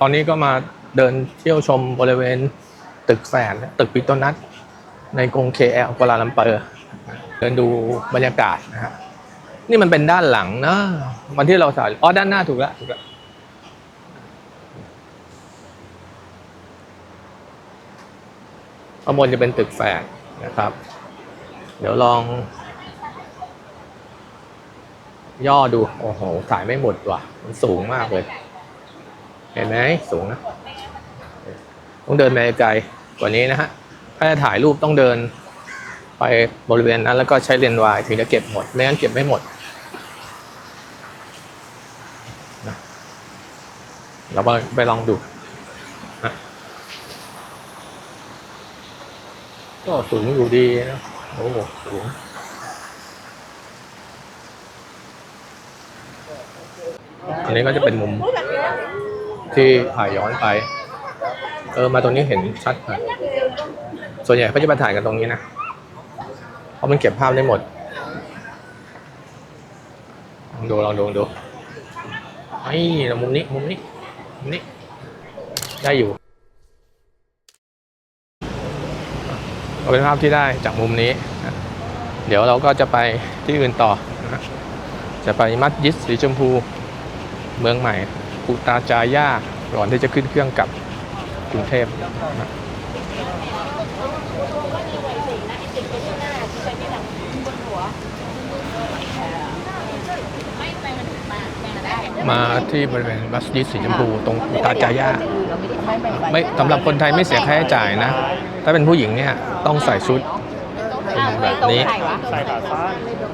ตอนนี้ก็มาเดินเที่ยวชมบริเวณตึกแฝดตึกปิโตนัทในกรุง KL กัวลาลัมเปอร์เดินดูบรรยากาศนะฮะนี่มันเป็นด้านหลังนะวันที่เราถ่ายอ๋อด้านหน้าถูกแล้วถูกแล้วข้างบนจะเป็นตึกแฝดนะครับ เดี๋ยวลอง ย่อดู โอ้โหถ่ายไม่หมดว่ะ มันสูงมากเลย เห็นไหมสูงนะ ต้องเดินไปไกลกว่านี้นะฮะ ถ้าจะถ่ายรูปต้องเดิน ไปบริเวณนั้นแล้วก็ใช้เลนส์วายถึงจะเก็บหมด ไม่งั้นเก็บไม่หมดเราไปลองดูก็สูงอยู่ดีนะโอ้โหสูงอันนี้ก็จะเป็นมุม ที่ถ่ายย้อนไป เออมาตรงนี้เห็นชัดหน่อยส่วนใหญ่เขาจะมาถ่ายกันตรงนี้นะ เพราะมันเก็บภาพได้หมดลองดูลองดูลองดูไอ้เรามุมนี้มุมนี้มุมนี้ ได้อยู่ก็เป็นภาพที่ได้จากมุมนี้ เดี๋ยวเราก็จะไปที่อื่นต่อ จะไปมัสยิดสีชมพูเมืองใหม่ ปูตาจาย่าก่อนที่จะขึ้นเครื่องกลับกรุงเทพมาที่บริเวณมัสยิดสีชมพูตรงปูตาจาย่าไม่สำหรับคนไทยไม่เสียค่าใช้จ่ายนะ ถ้าเป็นผู้หญิงเนี่ยต้องใส่ชุดแบบนี้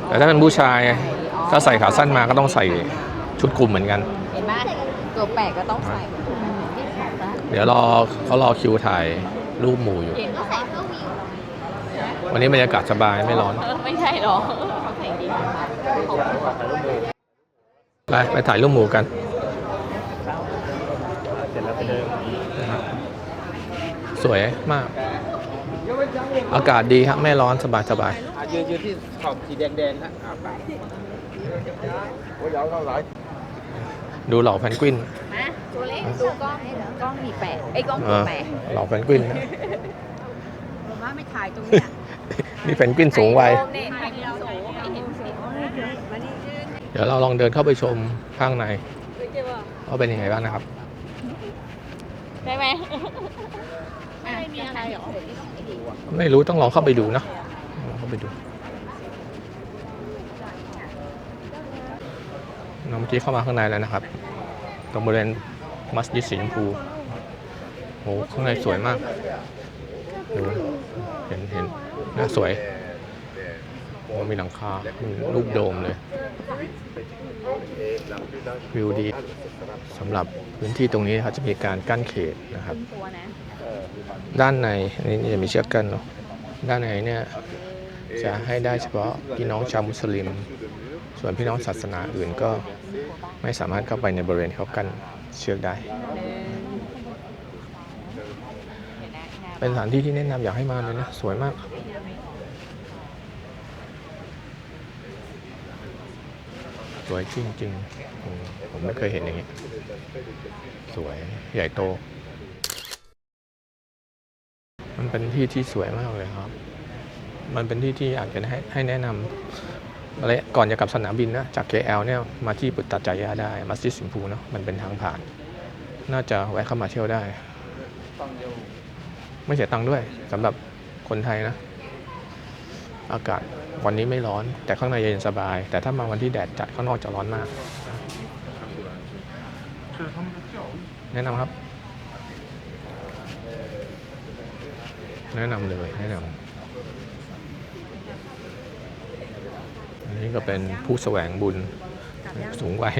แต่ถ้าเป็นผู้ชายถ้าใส่ขาสั้นมาก็ต้องใส่ชุดคลุมเหมือนกัน ตัวแปลกก็ต้องใส่เดี๋ยวรอเขารอคิวถ่ายรูปหมู่อยู่เห็นก็ใส่เพื่อวิววันนี้บรรยากาศสบายไม่ร้อน ไม่ใช่หรอเขาใส่ดีไปไปถ่ายรูปหมู่กันเสร็จแล้วไปเดินสวยมาก อากาศดีครับไม่ร้อนสบายสบายอะยืนยืนที่ขอบสีแดงๆนะอะไปโอ้ยยาวเท่าไหร่ ดูเหล่าแพนกวินมาตัวเล็กดูกล้องกล้องมีแปดไอ้กล้องเอมีอแปดเหล่าแพนกวินนะผมว่าไม่ถ่ายตรงเนี้ยนี่แพนกวินสูงวัยเนี่ยถ่ายวิดีโอให้เห็นสิมานี่เดี๋ยวเราลองเดินเข้าไปชมข้างในว่าเป็นยังไงบ้างนะครับ ได้ไหมไม่มีอะไรหรอ ไม่รู้ต้องลองเข้าไปดูเนอะลองเข้าไปดูน้อง เมื่อกี้เข้ามาข้างในแล้วนะครับ ตรงบริเวณมัสยิดสีชมพูโอ้ข้างในสวยมากดูเห็นเห็นน่าสวยโอ้มีหลังคามีรูปโดมเลย วิวดีสำหรับพื้นที่ตรงนี้ครับจะมีการกั้นเขตนะครับ ด้านในนี่จะมีเชือกกั้นเนาะด้านในเนี่ยจะให้ได้เฉพาะพี่น้องชาวมุสลิม ส่วนพี่น้องศาสนาอื่นก็ไม่สามารถเข้าไปในบริเวณเขากันเชือกได้ เป็นสถานที่ที่แนะนำอยากให้มาเลยนะ สวยมากสวยจริงๆ ผมไม่เคยเห็นอย่างนี้ สวยใหญ่โต มันเป็นที่ที่สวยมากเลยครับ มันเป็นที่ที่อากจะให้ให้แนะนำ อะไรก่อนจะกลับสนามบินนะจาก KL เนี่ยมาที่ปุตตะจายาได้มัสยิดสิมพูเนาะมันเป็นทางผ่าน น่าจะแวะเข้ามาเที่ยวได้ ไม่เสียตังค์ด้วยสำหรับคนไทยนะ อากาศวันนี้ไม่ร้อน แต่ข้างในเย็นสบาย แต่ถ้ามาวันที่แดดจัดข้างนอกจะร้อนมาก แนะนำครับ แนะนำเลยแนะนำ นนี้ก็เป็นผู้แสวงบุญสูงวัย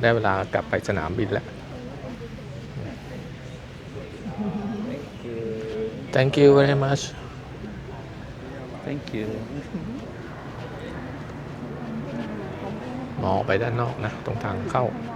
ได้เวลากลับไปสนามบินแล้ว Thank you very much thank you มองออกไปด้านนอกนะ ตรงทางเข้าม